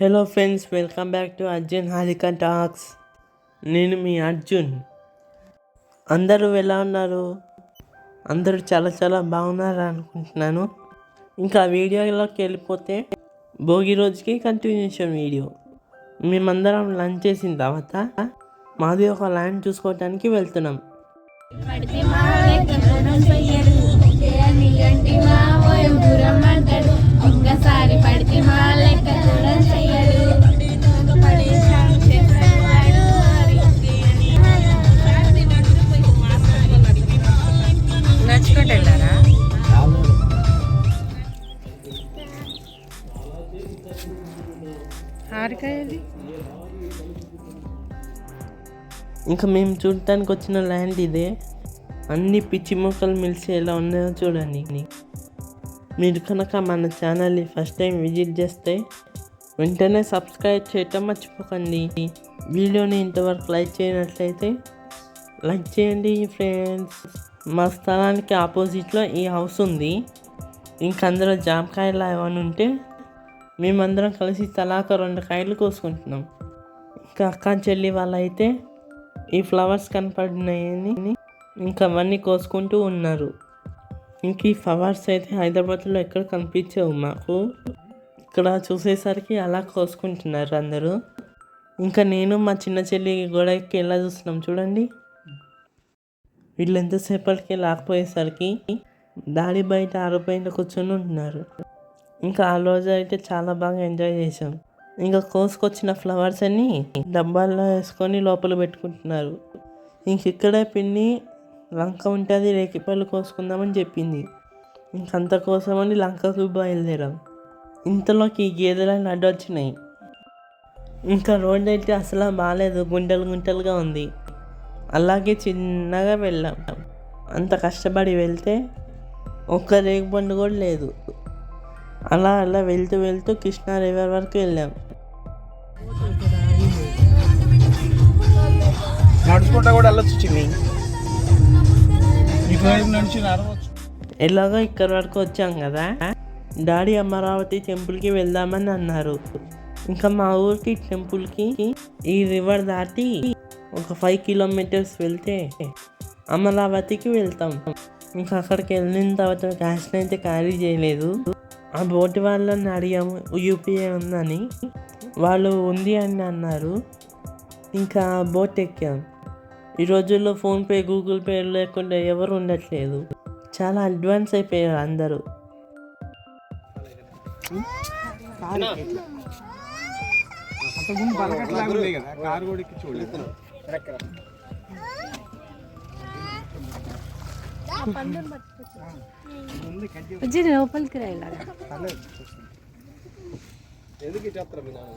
Hello friends welcome back to Arjun Harika talks నేను మీ అర్జున్. అందరూ ఎలా ఉన్నారు? అందరూ చాలా చాలా బాగున్నారు అనుకుంటున్నాను. ఇంకా వీడియోలోకి వెళ్ళిపోతే భోగి రోజుకి కంటిన్యూషన్ వీడియో మేమందరం లంచ్ చేసిన తర్వాత మాది ఒక ల్యాండ్ చూసుకోవటానికి వెళ్తున్నాం. ఇంకా మేము చూడటానికి వచ్చిన ల్యాండ్ ఇదే. అన్ని పిచ్చి మొక్కలు మిలిసి ఎలా ఉన్నాయో చూడండి. మీరు కనుక మన ఛానల్ని ఫస్ట్ టైం విజిట్ చేస్తే వెంటనే సబ్స్క్రైబ్ చేయటం మర్చిపోకండి. వీడియోని ఇంతవరకు లైక్ చేయనట్లయితే లైక్ చేయండి ఫ్రెండ్స్ మా స్థలానికి ఆపోజిట్లో ఈ హౌస్ ఉంది. ఇంకందరూ జామకాయలు ఏమైనా ఉంటే మేమందరం కలిసి తలాక రెండు కాయలు కోసుకుంటున్నాం. ఇంకా అక్క చెల్లి వాళ్ళైతే ఈ ఫ్లవర్స్ కనపడినాయని ఇంకా అవన్నీ కోసుకుంటూ ఉన్నారు. ఇంక ఈ ఫ్లవర్స్ అయితే హైదరాబాద్లో ఎక్కడ కనిపించవు మాకు. ఇక్కడ చూసేసరికి అలా కోసుకుంటున్నారు అందరూ. ఇంకా నేను మా చిన్న చెల్లి గోడకి ఎలా చూస్తున్నాం చూడండి. వీళ్ళు ఎంతసేపటికి లాకపోయేసరికి దాడి బయట ఆరు కూర్చొని ఉంటున్నారు. ఇంకా ఆ రోజు అయితే చాలా బాగా ఎంజాయ్ చేసాం ఇంకా కోసుకొచ్చిన ఫ్లవర్స్ అన్ని డబ్బాల్లో వేసుకొని లోపల పెట్టుకుంటున్నారు. ఇంక ఇక్కడే పిన్ని లంక ఉంటుంది రేకిపళ్ళు కోసుకుందామని చెప్పింది. ఇంకంత కోసమని లంకకు బయలుదేరాం. ఇంతలోకి ఈ గేదెలను అడ్డొచ్చినాయి ఇంకా రోడ్ అయితే అసలు బాగాలేదు గుంటలు గుంటలుగా ఉంది. అలాగే చిన్నగా వెళ్ళాం. అంత కష్టపడి వెళ్తే ఒక్క రేగుపండు కూడా లేదు. అలా అలా వెళ్తూ వెళ్తూ కృష్ణా రివర్ వరకు వెళ్ళాం. నడుచుకుంటా కూడా వెళ్ళొచ్చు చిన్ని. ఇటువైపు నడిచి నడవచ్చు. ఎలాగో ఇక్కడ వరకు వచ్చాం కదా. డాడీ అమరావతి టెంపుల్కి వెళ్దామని అన్నారు. ఇంకా మా ఊరికి టెంపుల్కి ఈ రివర్ దాటి ఒక ఫైవ్ కిలోమీటర్స్ వెళ్తే అమరావతికి వెళ్తాం. ఇంకా అక్కడికి వెళ్ళిన తర్వాత క్యాష్ని అయితే క్యారీ చేయలేదు. ఆ బోట్ వాళ్ళని అడిగాము యూపీఐ ఉందని. వాళ్ళు ఉంది అని అన్నారు. ఇంకా బోట్ ఎక్కాం. ఈ రోజుల్లో ఫోన్పే గూగుల్ పే లేకుండా ఎవరు ఉండట్లేదు. చాలా అడ్వాన్స్ అయిపోయారు అందరూ. లోపలికి రా. ఎందుకు ఇచ్చేస్తారు మీ నాన్న?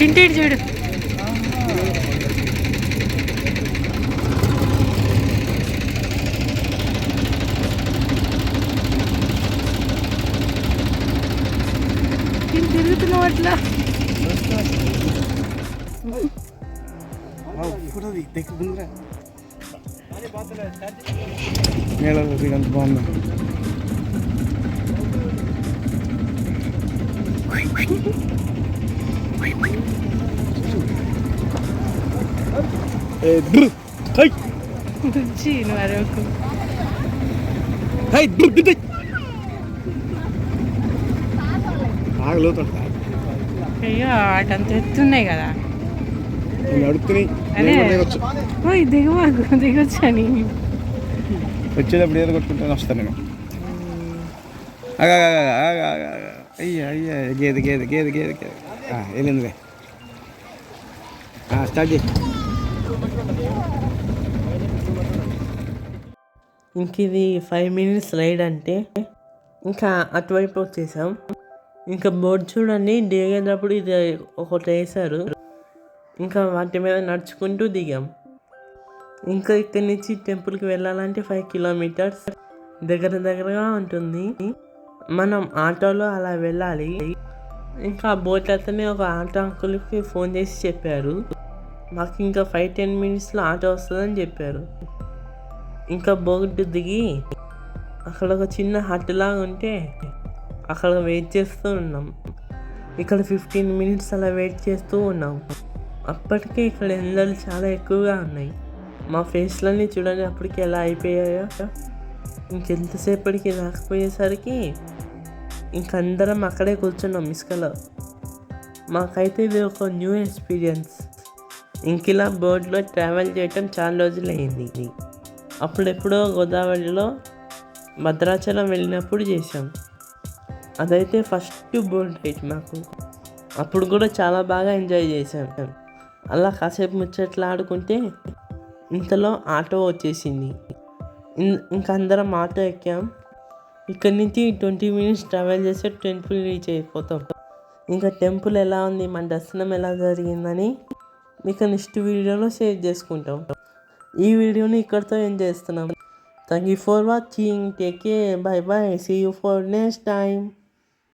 చింటేడు చూడు. తిరుగుతున్నావు అట్లా. ఇప్పుడు దగ్గర బాగుందా? నువ్వు అరవకు హై dur dur ఆగలుగుతాడు అయ్యో అటంత ఎత్తున్నాయి కదా. అదే. కూడా దిగొచ్చు. దిగొచ్చని వచ్చేటప్పుడు ఏదో కొట్టుకుంటాను వస్తాను నేను. అయ్యా అయ్యా గేదె గేదె గేదె గేదె గేదె. వెళ్ళిందిలే స్టార్ట్ ఇంక ఇది ఫైవ్ మినిట్స్ రైడ్ అంటే ఇంకా అటువైపు వచ్చేసాం. ఇంకా బోర్డు చూడండి దిగేటప్పుడు ఇది ఒకటి వేశారు. ఇంకా వాటి మీద నడుచుకుంటూ దిగాం. ఇంకా ఇక్కడి నుంచి టెంపుల్కి వెళ్ళాలంటే ఫైవ్ కిలోమీటర్స్ దగ్గర దగ్గరగా ఉంటుంది. మనం ఆటోలో అలా వెళ్ళాలి. ఇంకా బోట్ అతనే ఒక ఆటో అంకుల్కి ఫోన్ చేసి చెప్పారు మాకు ఇంకా ఫైవ్ టెన్ మినిట్స్లో ఆటో వస్తుందని చెప్పారు ఇంకా బోట్ దిగి అక్కడ ఒక చిన్న హట్ లాగా ఉంటే అక్కడ వెయిట్ చేస్తూ ఉన్నాం ఇక్కడ ఫిఫ్టీన్ మినిట్స్ అలా వెయిట్ చేస్తూ ఉన్నాం అప్పటికే ఇక్కడ ఎండలు చాలా ఎక్కువగా ఉన్నాయి. మా ఫేస్లన్నీ చూడండి అప్పటికి ఎలా అయిపోయాయో? ఇంకెంతసేపటికి రాకపోయేసరికి ఇంకందరం అక్కడే కూర్చున్నాం ఇసుకలో మాకైతే ఇది ఒక న్యూ ఎక్స్పీరియన్స్. ఇంక ఇలా ట్రావెల్ చేయటం చాలా రోజులు అయింది అప్పుడెప్పుడో గోదావరిలో భద్రాచలం వెళ్ళినప్పుడు చేసాం అదైతే ఫస్ట్ బోట్ రైడ్ మాకు. అప్పుడు కూడా చాలా బాగా ఎంజాయ్ చేసాం అలా కాసేపు ముచ్చట్లు ఆడుకుంటే ఇంతలో ఆటో వచ్చేసింది. ఇన్- ఇంకా అందరం ఆటో ఎక్కాం. ఇక్కడి నుంచి ట్వంటీ మినిట్స్ ట్రావెల్ చేస్తే టెంపుల్ రీచ్ అయిపోతాం. ఇంకా టెంపుల్ ఎలా ఉంది మన దర్శనం ఎలా జరిగిందని మీకు నెక్స్ట్ వీడియోలో షేర్ చేసుకుంటాం. ఈ వీడియోని ఇక్కడితో ఎంజాయ్ చేస్తున్నాం. Thank you for watching take care bye bye see you for next time